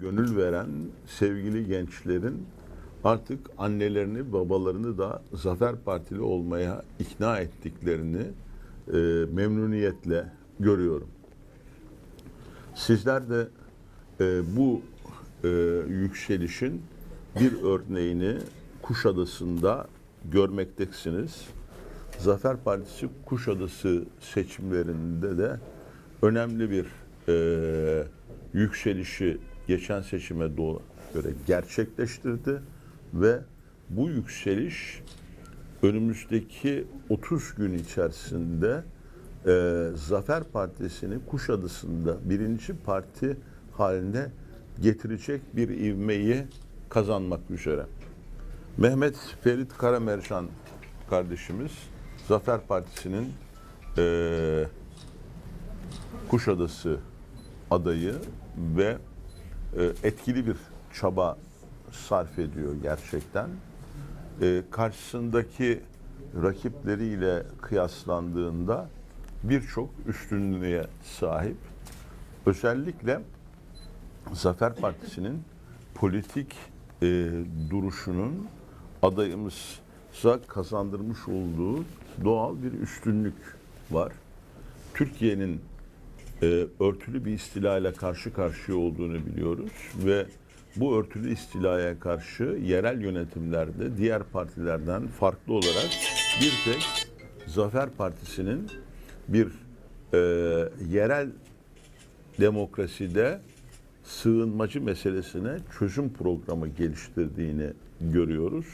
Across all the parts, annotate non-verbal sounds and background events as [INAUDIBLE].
Gönül veren sevgili gençlerin artık annelerini, babalarını da Zafer Partili olmaya ikna ettiklerini e, memnuniyetle görüyorum. Sizler de e, bu e, yükselişin bir örneğini Kuşadası'nda görmektesiniz. Zafer Partisi Kuşadası seçimlerinde de önemli bir e, yükselişi geçen seçime doğru göre gerçekleştirdi ve bu yükseliş önümüzdeki 30 gün içerisinde e, Zafer Partisi'ni Kuşadası'nda birinci parti haline getirecek bir ivmeyi kazanmak üzere. Mehmet Ferit Karamercan kardeşimiz Zafer Partisi'nin e, Kuşadası adayı ve etkili bir çaba sarf ediyor gerçekten. E, karşısındaki rakipleriyle kıyaslandığında birçok üstünlüğe sahip. Özellikle Zafer Partisi'nin politik e, duruşunun adayımıza kazandırmış olduğu doğal bir üstünlük var. Türkiye'nin e, örtülü bir istilayla karşı karşıya olduğunu biliyoruz ve bu örtülü istilaya karşı yerel yönetimlerde diğer partilerden farklı olarak bir tek Zafer Partisi'nin bir e, yerel demokraside sığınmacı meselesine çözüm programı geliştirdiğini görüyoruz.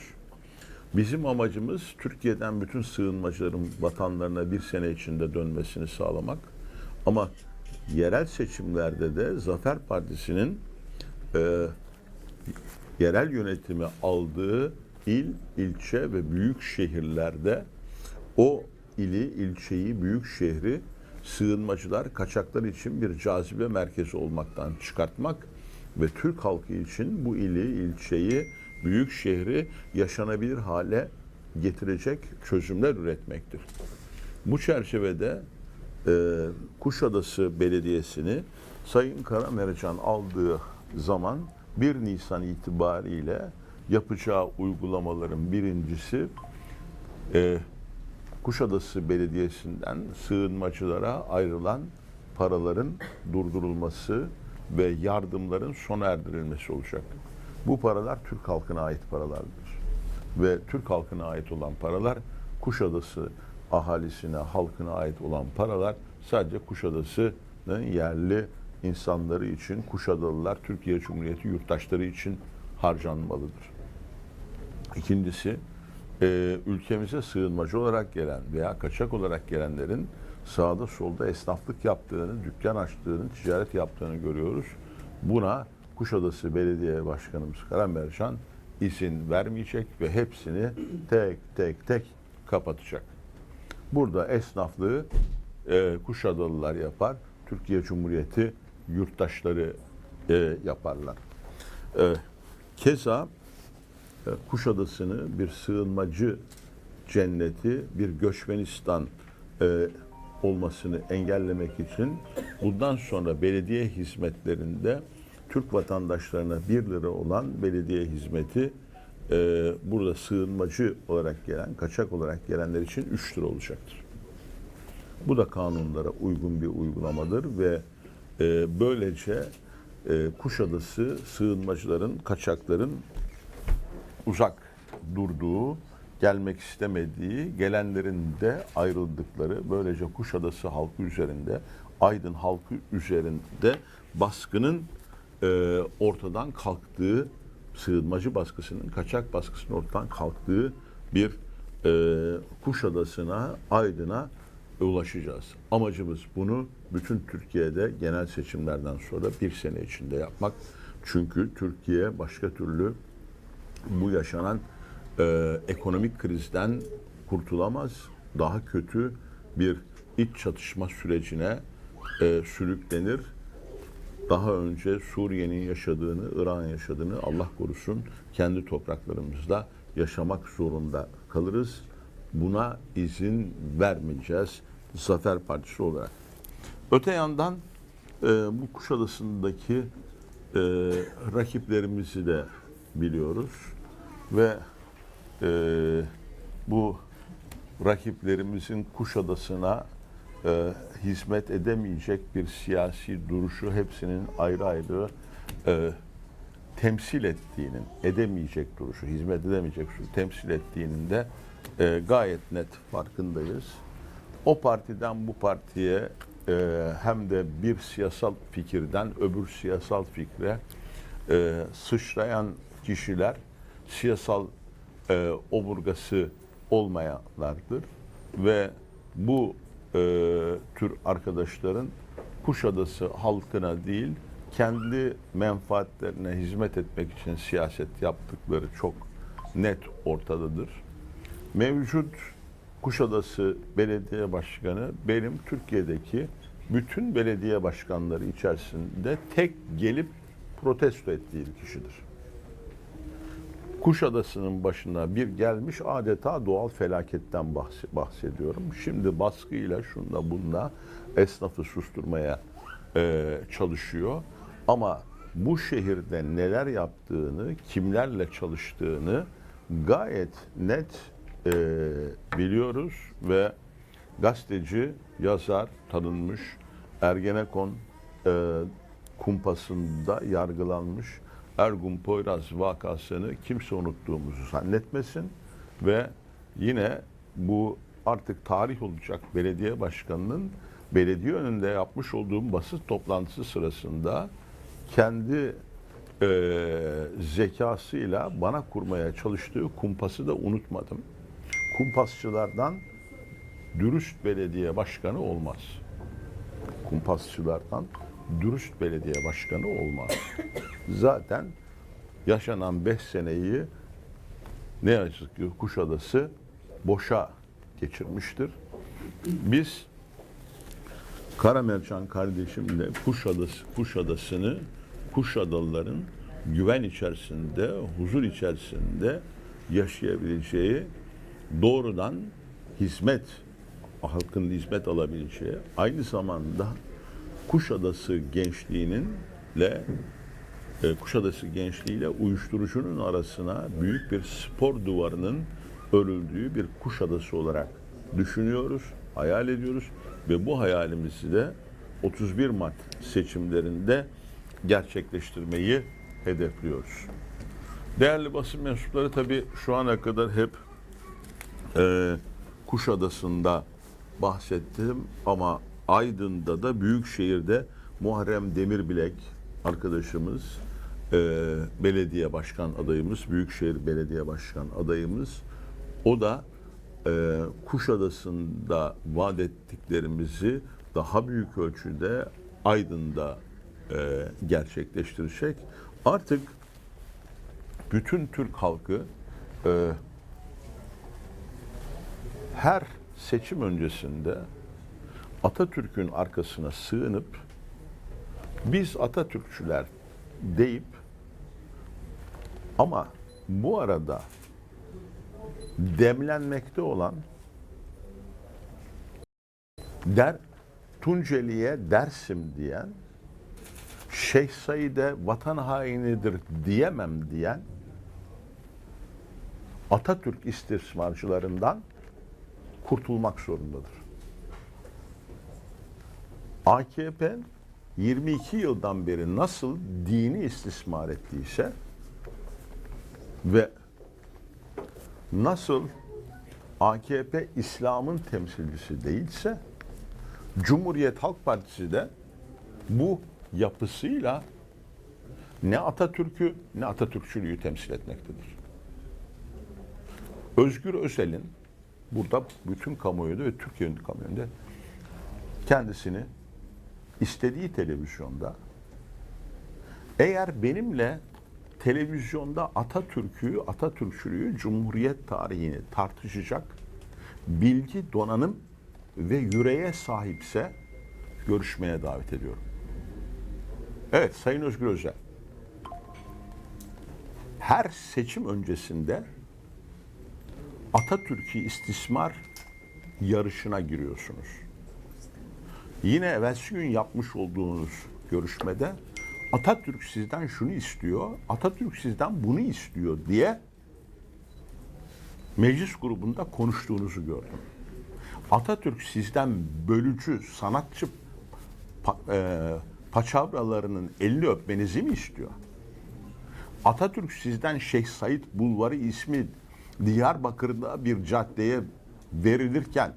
Bizim amacımız Türkiye'den bütün sığınmacıların vatanlarına bir sene içinde dönmesini sağlamak. Ama yerel seçimlerde de Zafer Partisi'nin e, yerel yönetimi aldığı il, ilçe ve büyük şehirlerde o ili, ilçeyi, büyük şehri sığınmacılar, kaçaklar için bir cazibe merkezi olmaktan çıkartmak ve Türk halkı için bu ili, ilçeyi, büyük şehri yaşanabilir hale getirecek çözümler üretmektir. Bu çerçevede Kuşadası Belediyesi'ni Sayın Karamercan aldığı zaman 1 Nisan itibariyle yapacağı uygulamaların birincisi e, Kuşadası Belediyesi'nden sığınmacılara ayrılan paraların durdurulması ve yardımların sona erdirilmesi olacak. Bu paralar Türk halkına ait paralardır. Ve Türk halkına ait olan paralar Kuşadası ahalisine, halkına ait olan paralar sadece Kuşadası'nın yerli insanları için, Kuşadalılar, Türkiye Cumhuriyeti yurttaşları için harcanmalıdır. İkincisi, e, ülkemize sığınmacı olarak gelen veya kaçak olarak gelenlerin sağda solda esnaflık yaptığını, dükkan açtığını, ticaret yaptığını görüyoruz. Buna Kuşadası Belediye Başkanımız Karamercan izin vermeyecek ve hepsini tek tek tek kapatacak. Burada esnaflığı e, Kuşadalılar yapar, Türkiye Cumhuriyeti yurttaşları e, yaparlar. E, keza e, Kuşadası'nı bir sığınmacı cenneti, bir göçmenistan e, olmasını engellemek için bundan sonra belediye hizmetlerinde Türk vatandaşlarına 1 lira olan belediye hizmeti e, burada sığınmacı olarak gelen, kaçak olarak gelenler için 3 lira olacaktır. Bu da kanunlara uygun bir uygulamadır ve e, böylece e, Kuşadası sığınmacıların, kaçakların uzak durduğu, gelmek istemediği, gelenlerin de ayrıldıkları, böylece Kuşadası halkı üzerinde, Aydın halkı üzerinde baskının e, ortadan kalktığı, sığınmacı baskısının, kaçak baskısının ortadan kalktığı bir e, Kuşadası'na, Aydın'a ulaşacağız. Amacımız bunu bütün Türkiye'de genel seçimlerden sonra bir sene içinde yapmak. Çünkü Türkiye başka türlü bu yaşanan e, ekonomik krizden kurtulamaz. Daha kötü bir iç çatışma sürecine e, sürüklenir. Daha önce Suriye'nin yaşadığını, Irak'ın yaşadığını Allah korusun kendi topraklarımızda yaşamak zorunda kalırız. Buna izin vermeyeceğiz Zafer Partisi olarak. Öte yandan e, bu Kuşadası'ndaki rakiplerimizi de biliyoruz ve e, bu rakiplerimizin Kuşadası'na e, hizmet edemeyecek bir siyasi duruşu hepsinin ayrı ayrı e, temsil ettiğinin, edemeyecek duruşu, hizmet edemeyecek duruşu temsil ettiğinin de e, gayet net farkındayız. O partiden bu partiye e, hem de bir siyasal fikirden öbür siyasal fikre e, sıçrayan kişiler siyasal e, omurgası olmayanlardır ve bu e, tür arkadaşların Kuşadası halkına değil kendi menfaatlerine hizmet etmek için siyaset yaptıkları çok net ortadadır. Mevcut Kuşadası Belediye Başkanı benim Türkiye'deki bütün belediye başkanları içerisinde tek gelip protesto ettiği kişidir. Kuşadası'nın başına bir gelmiş adeta doğal felaketten bahs- bahsediyorum. Şimdi baskıyla şunla bunla esnafı susturmaya e, çalışıyor. Ama bu şehirde neler yaptığını, kimlerle çalıştığını gayet net e, biliyoruz ve gazeteci, yazar, tanınmış Ergenekon e, kumpasında yargılanmış Ergun Poyraz vakasını kimse unuttuğumuzu zannetmesin ve yine bu artık tarih olacak belediye başkanının belediye önünde yapmış olduğum basın toplantısı sırasında kendi e, zekasıyla bana kurmaya çalıştığı kumpası da unutmadım. Kumpasçılardan dürüst belediye başkanı olmaz. Kumpasçılardan dürüst belediye başkanı olmaz. [LAUGHS] Zaten yaşanan 5 seneyi ne yazık ki Kuşadası boşa geçirmiştir. Biz Karamercan kardeşimle Kuşadası, Kuşadası'nı Kuşadalıların güven içerisinde, huzur içerisinde yaşayabileceği doğrudan hizmet, halkın hizmet alabileceği, aynı zamanda Kuşadası gençliğininle e, Kuşadası gençliğiyle uyuşturucunun arasına büyük bir spor duvarının örüldüğü bir Kuşadası olarak düşünüyoruz, hayal ediyoruz ve bu hayalimizi de 31 Mart seçimlerinde gerçekleştirmeyi hedefliyoruz. Değerli basın mensupları tabii şu ana kadar hep e, Kuşadası'nda bahsettim ama Aydın'da da Büyükşehir'de Muharrem Demirbilek arkadaşımız, e, belediye başkan adayımız, Büyükşehir Belediye Başkan adayımız. O da e, Kuşadası'nda vaat ettiklerimizi daha büyük ölçüde Aydın'da e, gerçekleştirecek. Artık bütün Türk halkı e, her seçim öncesinde Atatürk'ün arkasına sığınıp biz Atatürkçüler deyip ama bu arada demlenmekte olan der Tunceli'ye Dersim diyen Şeyh Said'e vatan hainidir diyemem diyen Atatürk istismarcılarından kurtulmak zorundadır. AKP 22 yıldan beri nasıl dini istismar ettiyse ve nasıl AKP İslam'ın temsilcisi değilse Cumhuriyet Halk Partisi de bu yapısıyla ne Atatürk'ü ne Atatürkçülüğü temsil etmektedir. Özgür Özel'in burada bütün kamuoyunda ve Türkiye'nin kamuoyunda kendisini istediği televizyonda eğer benimle televizyonda Atatürk'ü, Atatürkçülüğü, Cumhuriyet tarihini tartışacak bilgi, donanım ve yüreğe sahipse görüşmeye davet ediyorum. Evet, Sayın Özgür Özel. Her seçim öncesinde Atatürk'ü istismar yarışına giriyorsunuz. Yine evvelsi gün yapmış olduğunuz görüşmede Atatürk sizden şunu istiyor, Atatürk sizden bunu istiyor diye meclis grubunda konuştuğunuzu gördüm. Atatürk sizden bölücü, sanatçı pa, e, paçavralarının elini öpmenizi mi istiyor? Atatürk sizden Şeyh Said Bulvarı ismi Diyarbakır'da bir caddeye verilirken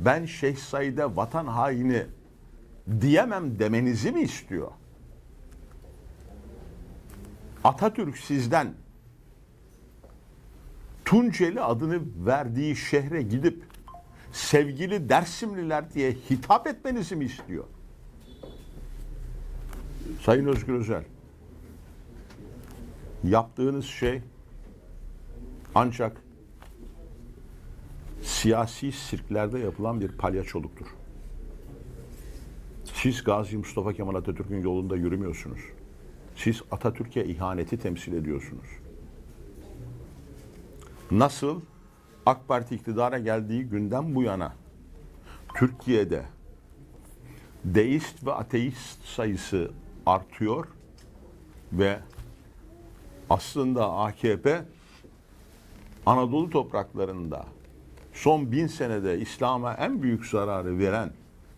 ben Şeyh Said'e vatan haini diyemem demenizi mi istiyor? Atatürk sizden Tunceli adını verdiği şehre gidip sevgili Dersimliler diye hitap etmenizi mi istiyor? Sayın Özgür Özel, yaptığınız şey ancak siyasi sirklerde yapılan bir palyaçoluktur. Siz Gazi Mustafa Kemal Atatürk'ün yolunda yürümüyorsunuz. Siz Atatürk'e ihaneti temsil ediyorsunuz. Nasıl AK Parti iktidara geldiği günden bu yana Türkiye'de deist ve ateist sayısı artıyor ve aslında AKP Anadolu topraklarında son bin senede İslam'a en büyük zararı veren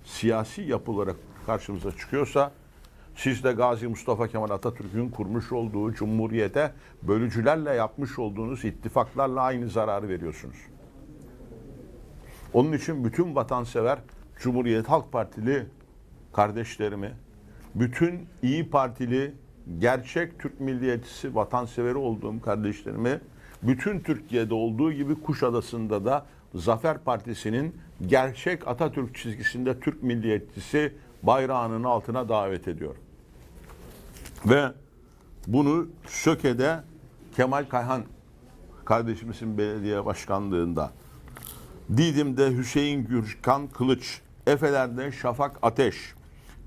siyasi yapı olarak karşımıza çıkıyorsa siz de Gazi Mustafa Kemal Atatürk'ün kurmuş olduğu cumhuriyete bölücülerle yapmış olduğunuz ittifaklarla aynı zararı veriyorsunuz. Onun için bütün vatansever Cumhuriyet Halk Partili kardeşlerimi, bütün İyi Partili, gerçek Türk milliyetçisi, vatanseveri olduğum kardeşlerimi, bütün Türkiye'de olduğu gibi Kuşadası'nda da Zafer Partisi'nin gerçek Atatürk çizgisinde Türk milliyetçisi bayrağının altına davet ediyor. Ve bunu Söke'de Kemal Kayhan kardeşimizin belediye başkanlığında, Didim'de Hüseyin Gürkan Kılıç, Efeler'de Şafak Ateş,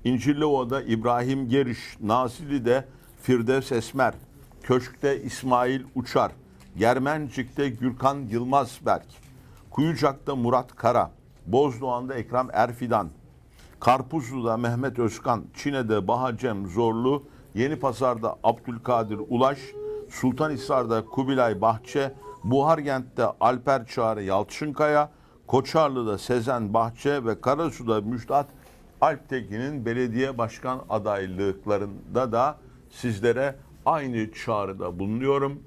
İncirliova'da İbrahim Geriş, Nazilli'de Firdevs Esmer, Köşk'te İsmail Uçar, Germencik'te Gürkan Yılmazberk, Kuyucak'ta Murat Kara, Bozdoğan'da Ekrem Erfidan, Karpuzlu'da Mehmet Özkan, Çine'de Bahacem Zorlu, Yeni Pazar'da Abdülkadir Ulaş, Sultanhisar'da Kubilay Bahçe, Buhargent'te Alper Çağrı Yalçınkaya, Koçarlı'da Sezen Bahçe ve Karasu'da Müjdat Alptekin'in belediye başkan adaylıklarında da sizlere aynı çağrıda bulunuyorum.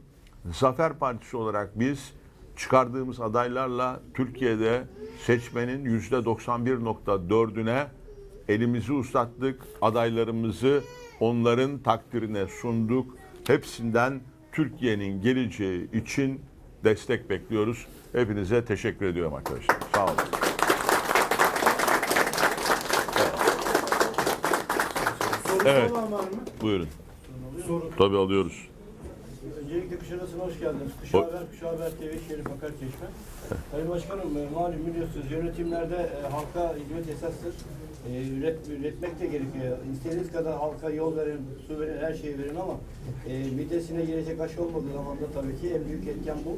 Zafer Partisi olarak biz çıkardığımız adaylarla Türkiye'de seçmenin %91.4'üne elimizi uzattık. Adaylarımızı onların takdirine sunduk. Hepsinden Türkiye'nin geleceği için destek bekliyoruz. Hepinize teşekkür ediyorum arkadaşlar. Sağ olun. Evet. Buyurun. Tabii alıyoruz. Öncelikle Kuşadası'na hoş geldiniz. Kuş Ho- Haber, Kuş Haber TV, Şerif Akarkeşme. Sayın Başkanım, e, malum biliyorsunuz yönetimlerde e, halka hizmet esastır. E, üret, üretmek de gerekiyor. İstediğiniz kadar halka yol verin, su verin, her şeyi verin ama e, midesine gelecek aşı olmadığı zaman da tabii ki en büyük etken bu.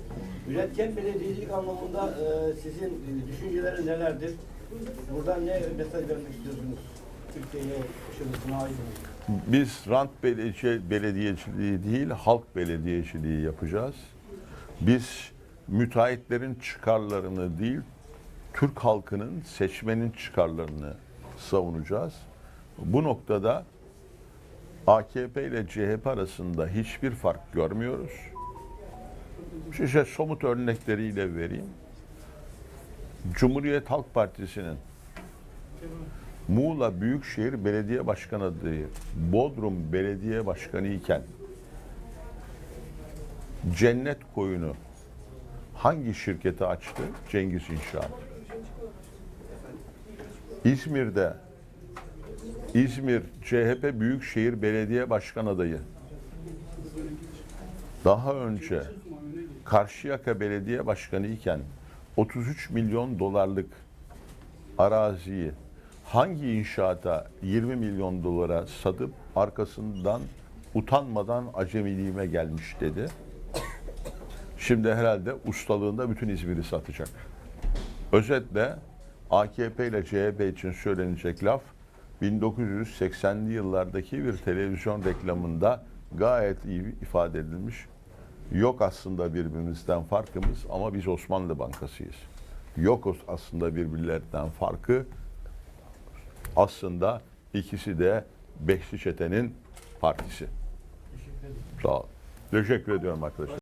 Üretken belediyecilik anlamında e, sizin e, düşünceleriniz nelerdir? Buradan ne mesaj vermek istiyorsunuz? Türkiye'ye, Kuşadası'na ait. Biz rant belediye, belediyeciliği değil, halk belediyeciliği yapacağız. Biz müteahhitlerin çıkarlarını değil, Türk halkının, seçmenin çıkarlarını savunacağız. Bu noktada AKP ile CHP arasında hiçbir fark görmüyoruz. Size somut örnekleriyle vereyim. Cumhuriyet Halk Partisi'nin Muğla Büyükşehir Belediye Başkanı adayı, Bodrum Belediye Başkanı iken Cennet Koyunu hangi şirketi açtı? Cengiz İnşaat. İzmir'de İzmir CHP Büyükşehir Belediye Başkan adayı daha önce Karşıyaka Belediye Başkanı iken 33 milyon dolarlık araziyi hangi inşaata 20 milyon dolara satıp arkasından utanmadan acemiliğime gelmiş dedi. Şimdi herhalde ustalığında bütün İzmir'i satacak. Özetle AKP ile CHP için söylenecek laf 1980'li yıllardaki bir televizyon reklamında gayet iyi ifade edilmiş. Yok aslında birbirimizden farkımız ama biz Osmanlı Bankası'yız. Yok aslında birbirlerinden farkı aslında ikisi de Beşli Çete'nin partisi. Teşekkür ederim. Sağ ol. Teşekkür ediyorum arkadaşlar.